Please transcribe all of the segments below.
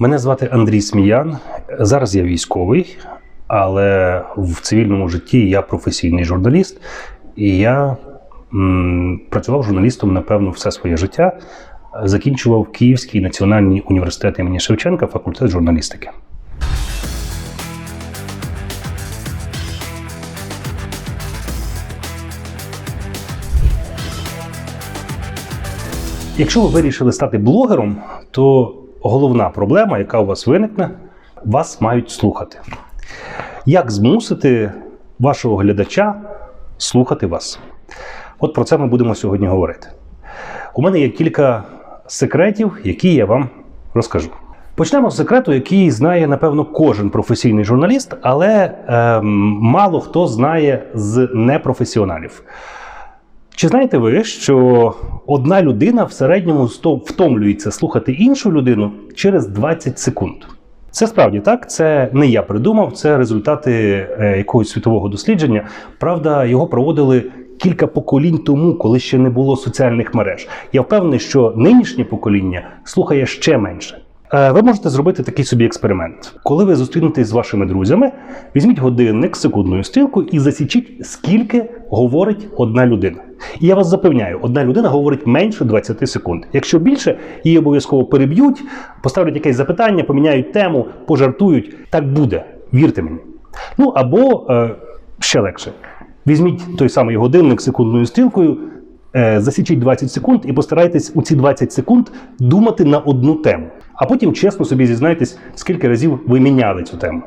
Мене звати Андрій Сміян. Зараз я військовий, але в цивільному житті я професійний журналіст, і я м, працював журналістом, напевно, все своє життя. Закінчував Київський національний університет імені Шевченка, факультет журналістики. Якщо ви вирішили стати блогером, то головна проблема, яка у вас виникне, вас мають слухати. Як змусити вашого глядача слухати вас? От про це ми будемо сьогодні говорити. У мене є кілька секретів, які я вам розкажу. Почнемо з секрету, який знає, напевно, кожен професійний журналіст, але ем, мало хто знає з непрофесіоналів. Чи знаєте ви, що одна людина в середньому втомлюється слухати іншу людину через 20 секунд? Це справді так. Це не я придумав, це результати е, якогось світового дослідження. Правда, його проводили кілька поколінь тому, коли ще не було соціальних мереж. Я впевнений, що нинішнє покоління слухає ще менше. Е, Ви можете зробити такий собі експеримент. Коли ви зустрінетесь з вашими друзями, візьміть годинник з секундною стрілкою і засічіть, скільки говорить одна людина. І я вас запевняю, одна людина говорить менше 20 секунд. Якщо більше, її обов'язково переб'ють, поставлять якесь запитання, поміняють тему, пожартують. Так буде, вірте мені. Ну або е, ще легше. Візьміть той самий годинник секундною стрілкою, засічіть 20 секунд і постарайтесь у ці 20 секунд думати на одну тему. А потім чесно собі зізнайтесь, скільки разів ви міняли цю тему.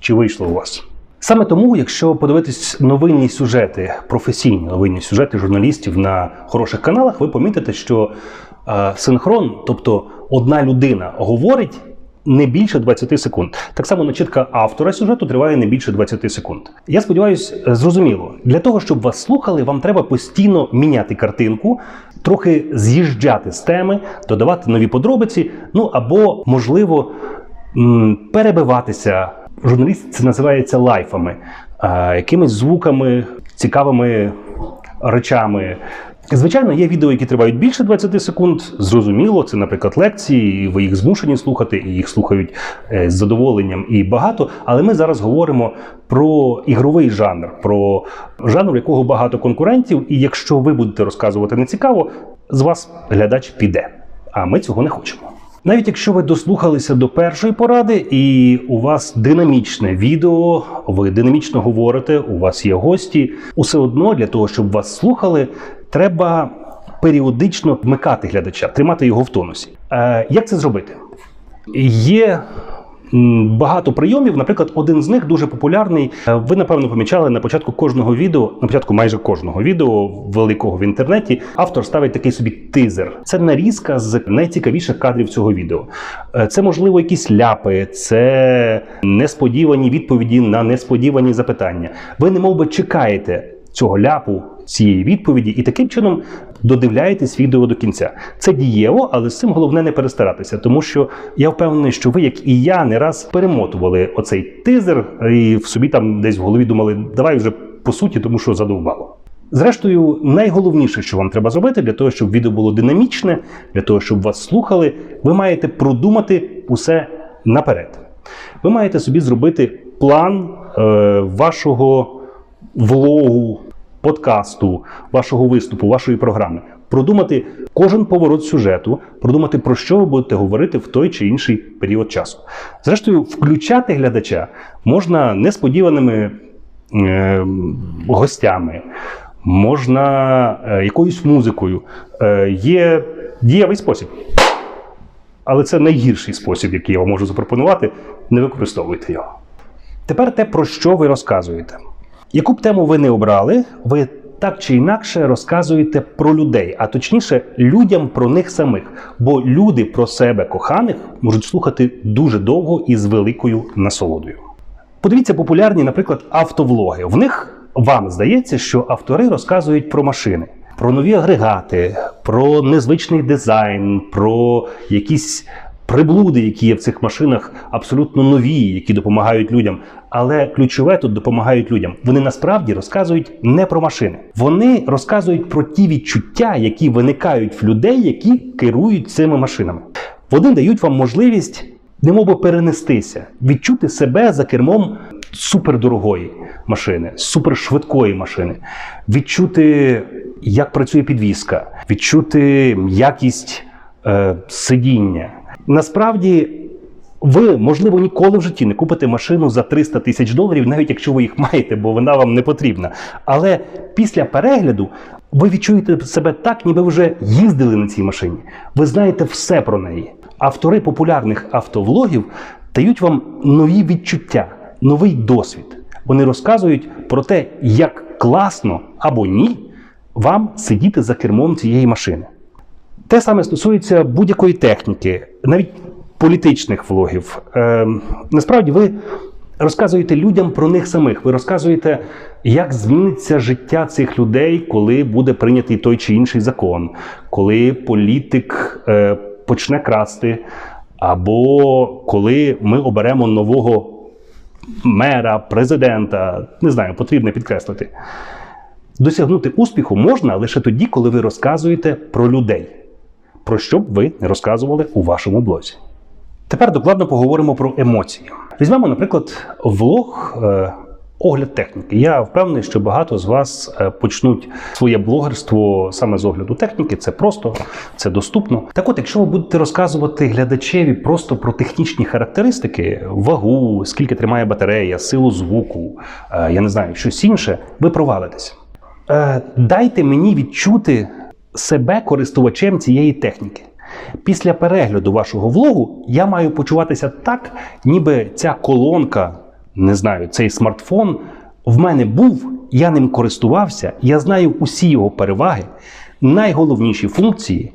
Чи вийшло у вас? Саме тому, якщо подивитись новинні сюжети, професійні новинні сюжети журналістів на хороших каналах, ви помітите, що е, синхрон, тобто одна людина говорить не більше 20 секунд. Так само начитка автора сюжету триває не більше 20 секунд. Я сподіваюся, зрозуміло. Для того, щоб вас слухали, вам треба постійно міняти картинку, трохи з'їжджати з теми, додавати нові подробиці, ну або, можливо, перебиватися. Журналіст це називається лайфами, якимись звуками, цікавими речами. Звичайно, є відео, які тривають більше 20 секунд. Зрозуміло, це, наприклад, лекції, і ви їх змушені слухати, і їх слухають е, з задоволенням і багато. Але ми зараз говоримо про ігровий жанр, про жанр, якого багато конкурентів. І якщо ви будете розказувати нецікаво, з вас глядач піде. А ми цього не хочемо. Навіть якщо ви дослухалися до першої поради, і у вас динамічне відео, ви динамічно говорите, у вас є гості, усе одно для того, щоб вас слухали, треба періодично вмикати глядача, тримати його в тонусі. Е, як це зробити? Є багато прийомів. Наприклад, один з них дуже популярний. Е, Ви напевно помічали на початку кожного відео, на початку майже кожного відео великого в інтернеті. Автор ставить такий собі тизер. Це нарізка з найцікавіших кадрів цього відео. Е, Це можливо якісь ляпи, це несподівані відповіді на несподівані запитання. Ви немов би чекаєте цього ляпу. Цієї відповіді, і таким чином додивляєтесь відео до кінця. Це дієво, але з цим головне не перестаратися, тому що я впевнений, що ви, як і я, не раз перемотували оцей тизер і в собі там десь в голові думали, давай вже по суті, тому що задовбало. Зрештою, найголовніше, що вам треба зробити для того, щоб відео було динамічне, для того, щоб вас слухали, ви маєте продумати усе наперед. Ви маєте собі зробити план е, вашого влогу, подкасту, вашого виступу, вашої програми. Продумати кожен поворот сюжету, продумати про що ви будете говорити в той чи інший період часу. Зрештою, включати глядача можна несподіваними е, гостями, можна е, якоюсь музикою. Е, є дієвий спосіб. Але це найгірший спосіб, який я вам можу запропонувати. Не використовуйте його. Тепер те, про що ви розказуєте. Яку б тему ви не обрали, ви так чи інакше розказуєте про людей, а точніше, людям про них самих. Бо люди про себе коханих можуть слухати дуже довго і з великою насолодою. Подивіться популярні, наприклад, автовлоги. В них вам здається, що автори розказують про машини, про нові агрегати, про незвичний дизайн, про якісь приблуди, які є в цих машинах, абсолютно нові, які допомагають людям. Але ключове тут допомагають людям. Вони насправді розказують не про машини. Вони розказують про ті відчуття, які виникають в людей, які керують цими машинами. Вони дають вам можливість немов би перенестися, відчути себе за кермом супердорогої машини, супершвидкої машини, відчути, як працює підвізка, відчути м'якість е, сидіння. Насправді, ви, можливо, ніколи в житті не купите машину за 300 тисяч доларів, навіть якщо ви їх маєте, бо вона вам не потрібна. Але після перегляду ви відчуєте себе так, ніби вже їздили на цій машині. Ви знаєте все про неї. Автори популярних автовлогів дають вам нові відчуття, новий досвід. Вони розказують про те, як класно або ні вам сидіти за кермом цієї машини. Те саме стосується будь-якої техніки, навіть політичних влогів. Е, насправді ви розказуєте людям про них самих. Ви розказуєте, як зміниться життя цих людей, коли буде прийнятий той чи інший закон, коли політик е, почне красти, або коли ми оберемо нового мера, президента. Не знаю, потрібно підкреслити. Досягнути успіху можна лише тоді, коли ви розказуєте про людей, про що б ви не розказували у вашому блозі. Тепер докладно поговоримо про емоції. Візьмемо, наприклад, влог. е, Огляд техніки. Я впевнений, що багато з вас е, почнуть своє блогерство саме з огляду техніки. Це просто, це доступно. Так от, якщо ви будете розказувати глядачеві просто про технічні характеристики, вагу, скільки тримає батарея, силу звуку, е, я не знаю, щось інше, ви провалитесь. Дайте мені відчути себе користувачем цієї техніки. Після перегляду вашого влогу я маю почуватися так, ніби ця колонка, не знаю, цей смартфон в мене був, я ним користувався, я знаю усі його переваги, найголовніші функції,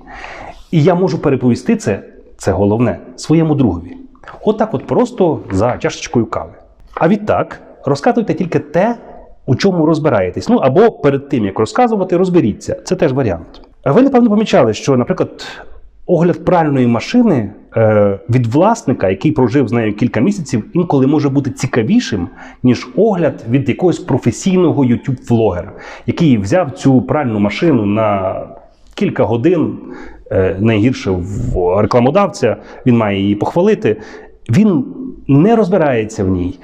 і я можу переповісти це, це головне, своєму другові. Отак, от просто за чашечкою кави. А відтак, розказуйте тільки те, у чому розбираєтесь. Ну або перед тим як розказувати, розберіться. Це теж варіант. Ви напевно помічали, що, наприклад, огляд пральної машини е, від власника, який прожив з нею кілька місяців, інколи може бути цікавішим, ніж огляд від якогось професійного youtube влогера який взяв цю пральну машину на кілька годин. е, Найгірше в рекламодавця, він має її похвалити. Він не розбирається в ній.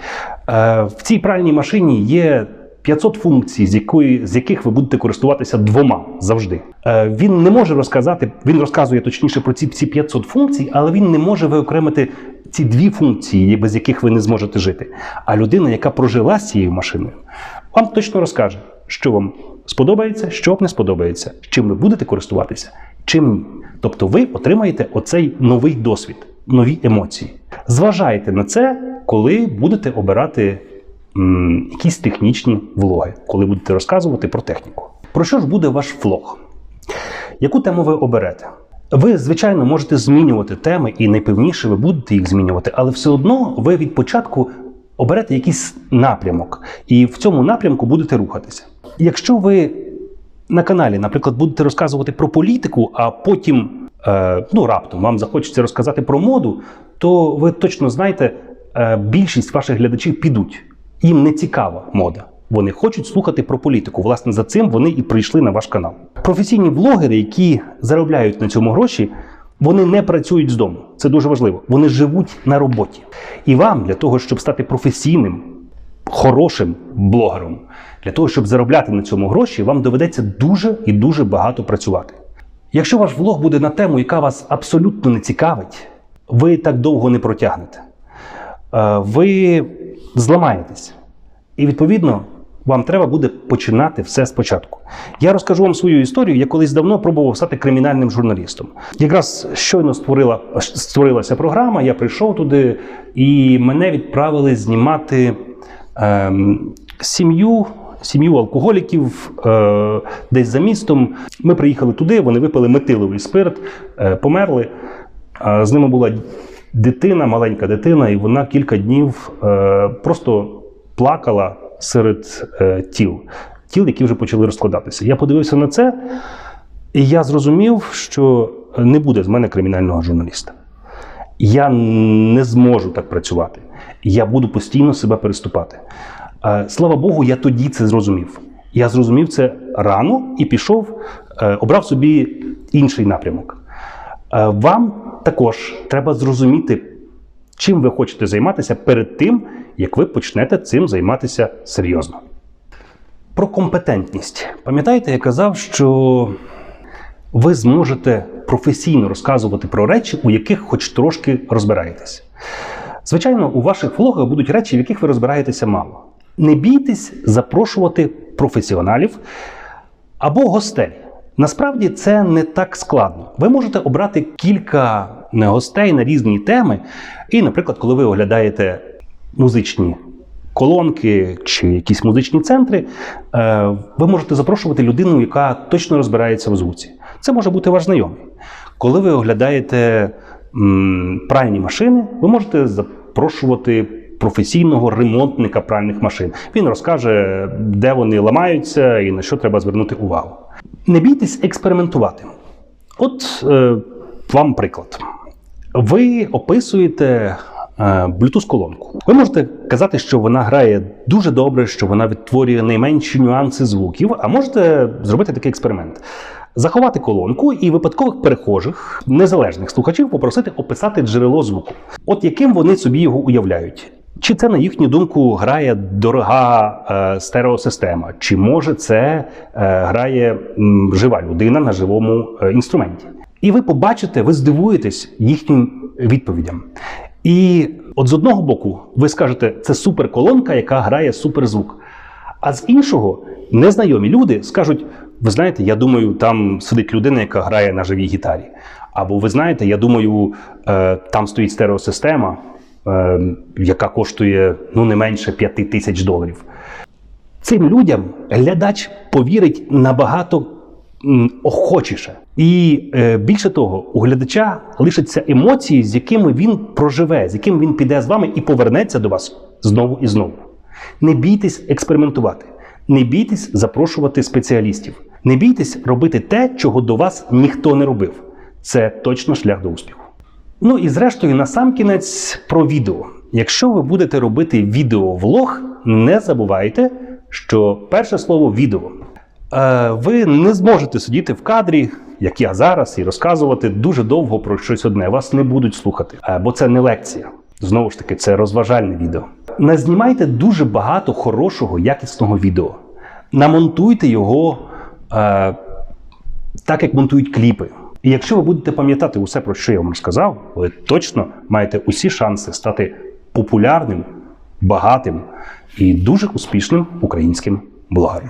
Е, В цій пральній машині є 500 функцій, з, якої, з яких ви будете користуватися двома завжди. Е, Він не може розказати, він розказує точніше про ці всі 500 функцій, але він не може виокремити ці дві функції, без яких ви не зможете жити. А людина, яка прожила з цією машиною, вам точно розкаже, що вам сподобається, що вам не сподобається, чим ви будете користуватися, чим ні. Тобто ви отримаєте оцей новий досвід, нові емоції. Зважайте на це, коли будете обирати якісь технічні влоги, коли будете розказувати про техніку. Про що ж буде ваш влог? Яку тему ви оберете? Ви, звичайно, можете змінювати теми, і найпевніше ви будете їх змінювати, але все одно ви від початку оберете якийсь напрямок, і в цьому напрямку будете рухатися. Якщо ви на каналі, наприклад, будете розказувати про політику, а потім е, ну, раптом вам захочеться розказати про моду, то ви точно знаєте, е, більшість ваших глядачів підуть. Їм не цікава мода. Вони хочуть слухати про політику. Власне, за цим вони і прийшли на ваш канал. Професійні блогери, які заробляють на цьому гроші, вони не працюють з дому. Це дуже важливо. Вони живуть на роботі. І вам для того, щоб стати професійним, хорошим блогером, для того, щоб заробляти на цьому гроші, вам доведеться дуже і дуже багато працювати. Якщо ваш влог буде на тему, яка вас абсолютно не цікавить, ви так довго не протягнете. Е, Ви зламаєтесь. І відповідно вам треба буде починати все спочатку. Я розкажу вам свою історію. Я колись давно пробував стати кримінальним журналістом. Якраз щойно створила, створилася програма, я прийшов туди, і мене відправили знімати ем, сім'ю. Сім'ю алкоголіків е, десь за містом. Ми приїхали туди, вони випили метиловий спирт, е, померли. А з ними була дитина, маленька дитина, і вона кілька днів е, просто плакала серед е, тіл, тіл, які вже почали розкладатися. Я подивився на це, і я зрозумів, що не буде з мене кримінального журналіста. Я не зможу так працювати. Я буду постійно себе переступати. Е, Слава Богу, я тоді це зрозумів. Я зрозумів це рано і пішов, е, обрав собі інший напрямок. Е, Вам також треба зрозуміти, Чим ви хочете займатися перед тим, як ви почнете цим займатися серйозно. Про компетентність. Пам'ятаєте, я казав, що ви зможете професійно розказувати про речі, у яких хоч трошки розбираєтесь. Звичайно, у ваших влогах будуть речі, в яких ви розбираєтеся мало. Не бійтесь запрошувати професіоналів або гостей. Насправді це не так складно. Ви можете обрати кілька гостей на різні теми, і, наприклад, коли ви оглядаєте музичні колонки чи якісь музичні центри, е, ви можете запрошувати людину, яка точно розбирається в звуці. Це може бути ваш знайомий. Коли ви оглядаєте пральні машини, ви можете запрошувати професійного ремонтника пральних машин. Він розкаже, де вони ламаються і на що треба звернути увагу. Не бійтесь експериментувати. От е, вам приклад. Ви описуєте е, Bluetooth-колонку. Ви можете казати, що вона грає дуже добре, що вона відтворює найменші нюанси звуків, а можете зробити такий експеримент. Заховати колонку і випадкових перехожих, незалежних слухачів попросити описати джерело звуку. От яким вони собі його уявляють. Чи це, на їхню думку, грає дорога е, стереосистема, чи може це е, грає м, жива людина на живому е, інструменті? І ви побачите, ви здивуєтесь їхнім відповідям. І от з одного боку, ви скажете, це суперколонка, яка грає суперзвук. А з іншого, незнайомі люди скажуть: ви знаєте, я думаю, там сидить людина, яка грає на живій гітарі. Або ви знаєте, я думаю, е, там стоїть стереосистема, яка коштує ну не менше 5 тисяч доларів. Цим людям глядач повірить набагато охочіше. І е, більше того, у глядача лишаться емоції, з якими він проживе, з якими він піде з вами і повернеться до вас знову і знову. Не бійтесь експериментувати, не бійтесь запрошувати спеціалістів, не бійтесь робити те, чого до вас ніхто не робив. Це точно шлях до успіху. Ну і зрештою, на сам кінець про відео. Якщо ви будете робити відеовлог, не забувайте, що перше слово відео. Е, ви не зможете сидіти в кадрі, як я зараз, і розказувати дуже довго про щось одне. Вас не будуть слухати, Е, бо це не лекція. Знову ж таки, це розважальне відео. Назнімайте дуже багато хорошого, якісного відео. Намонтуйте його е, так, як монтують кліпи. І якщо ви будете пам'ятати усе, про що я вам розказав, ви точно маєте усі шанси стати популярним, багатим і дуже успішним українським блогером.